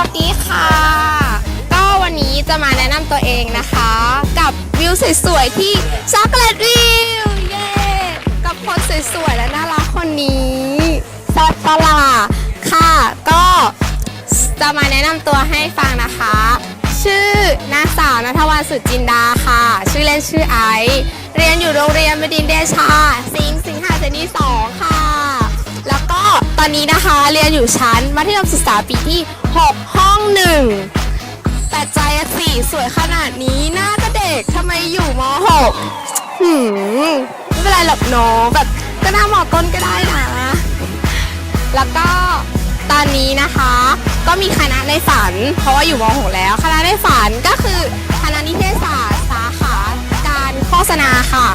วัสดีค่ะ ก็วันนี้จะมาแนะนำตัวเองนะคะ กับวิวสวยๆที่ช็อกโกแลตวิวเย้กับคนสวยๆและน่ารักคนนี้ซอสปลาค่ะ ก็จะมาแนะนำตัวให้ฟังนะคะ ชื่อนางสาวนัทวันสุจินดาค่ะ ชื่อเล่นชื่อไอซ์เรียนอยู่โรงเรียนบดินเดชา สิงห์สิงหาเจนีสองค่ะ ตอนนี้นะคะ เรียนอยู่ชั้นมัธยมศึกษาปีที่ 6 ห้องหนึ่งแต่ใจสิสวยขนาดนี้หน้าก็เด็กทำไมอยู่ม .6 หืมไม่เป็นไรหรอกน้องแบบก็หน้ามอต้นก็ได้นะ แล้วก็ตอนนี้นะคะ ก็มีคณะในฝัน เพราะว่าอยู่ม .6 แล้ว คณะในฝันก็คือคณะนิเทศศาสตร์สาขาการโฆษณาค่ะ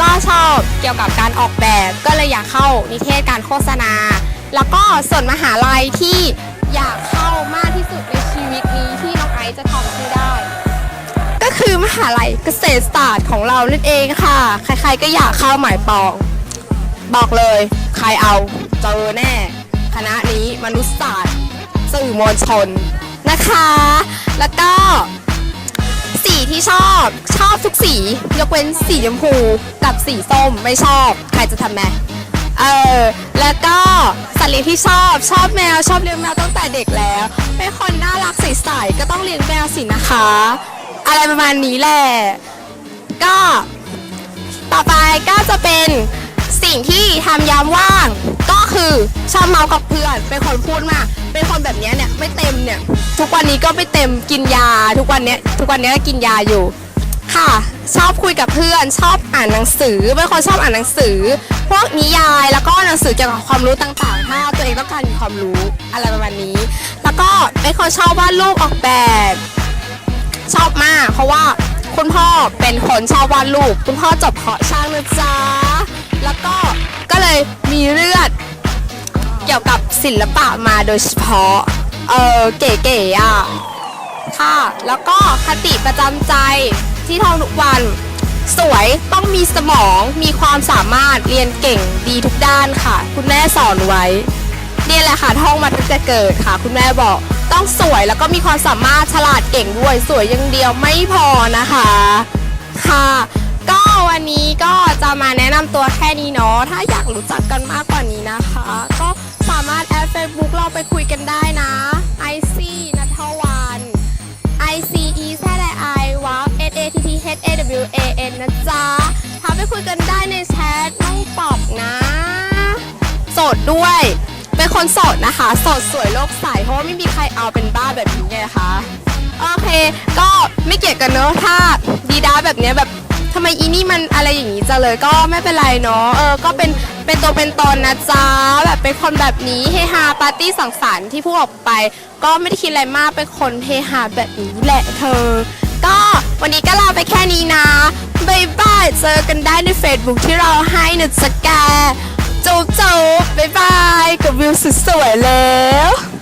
ก็ชอบเกี่ยวกับการออกแบบก็เลยอยากเข้านิเทศการโฆษณา แล้วก็ส่วนมหาลัยที่อยากเข้ามากที่สุดในชีวิตนี้ที่น้องไอซ์จะทำให้ได้ ก็คือมหาลัยเกษตรศาสตร์ของเรานั่นเองค่ะ ใครๆก็อยากเข้าหมายปอง บอกเลย ใครเอาเจอแน่ คณะนี้มนุษยศาสตร์สื่อมวลชนนะคะ แล้วก็สีที่ชอบชอบทุกสี ยกเว้นสีชมพูกับสีส้มไม่ชอบ ใครจะทำไหม เออแล้วก็สัตว์เลี้ยงที่ชอบชอบแมวชอบเลี้ยงแมวตั้งแต่เด็กแล้ว เป็นคนน่ารักใสๆก็ต้องเลี้ยงแมวสินะคะ อะไรประมาณนี้แหละ ก็ต่อไปก็จะเป็นสิ่งที่ทำยามว่าง ก็คือชอบเมากับเพื่อน เป็นคนพูดมาก เป็นคนแบบเนี้ยเนี่ยไม่เต็มเนี่ย ทุกวันนี้ก็ไม่เต็มกินยา ทุกวันเนี้ยทุกวันเนี้ยก็กินยาอยู่ ค่ะ ชอบคุยกับเพื่อนชอบอ่านหนังสือเป็นคนชอบอ่านหนังสือ พวกนิยายแล้วก็หนังสือเกี่ยวกับความรู้ต่างๆ ถ้าตัวเองต้องการมีความรู้อะไรประมาณนี้ แล้วก็เป็นคนชอบวาดรูปออกแบบ ชอบมาก เพราะว่าคุณพ่อเป็นคนชอบวาดรูปคุณพ่อจบเพาะช่างนะจ๊ะแล้วก็ก็เลยมีเลือดเกี่ยวกับศิลปะมาโดยเฉพาะเออเก๋ๆอะ ค่ะ แล้วก็คติประจำใจที่ท่องทุกวัน สวยต้องมีสมองมีความสามารถเรียนเก่งดีทุกด้านค่ะ คุณแม่สอนไว้เนี่ยแหละค่ะท่องมาตั้งแต่เกิดค่ะ คุณแม่บอกต้องสวยแล้วก็มีความสามารถฉลาดเก่งด้วยสวยอย่างเดียวไม่พอนะคะค่ะ ก็วันนี้ก็จะมาแนะนำตัวแค่นี้เนาะถ้าอยากรู้จักกันมากกว่านี้นะคะ ก็สามารถแอด Facebook เราไปคุยกันได้นะ i c นัทวั ดด้วย เป็นคนโสดนะคะ โสดสวยโลกใสเพราะว่าไม่มีใครเอาเป็นบ้าแบบนี้ไงคะโอเค ก็ไม่เกี่ยวกันเนอะถ้าดีด้าแบบเนี้ยแบบทำไมอีนี่มันอะไรอย่างนี้จะเลยก็ไม่เป็นไรเนาะเออก็เป็นเป็นตัวเป็นตนนะจ๊ะแบบเป็นคนแบบนี้เฮฮาปาร์ตี้สังสรรค์ที่พูดออกไป ก็ไม่ได้คิดอะไรมากเป็นคนเฮฮาแบบนี้แหละเธอ ก็วันนี้ก็ลาไปแค่นี้นะบายบายเจอกันได้ใน Facebook ที่เราให้นะจ๊ะแก จุ๊บจุ๊บบายบายกับวิวสวยๆแล้ว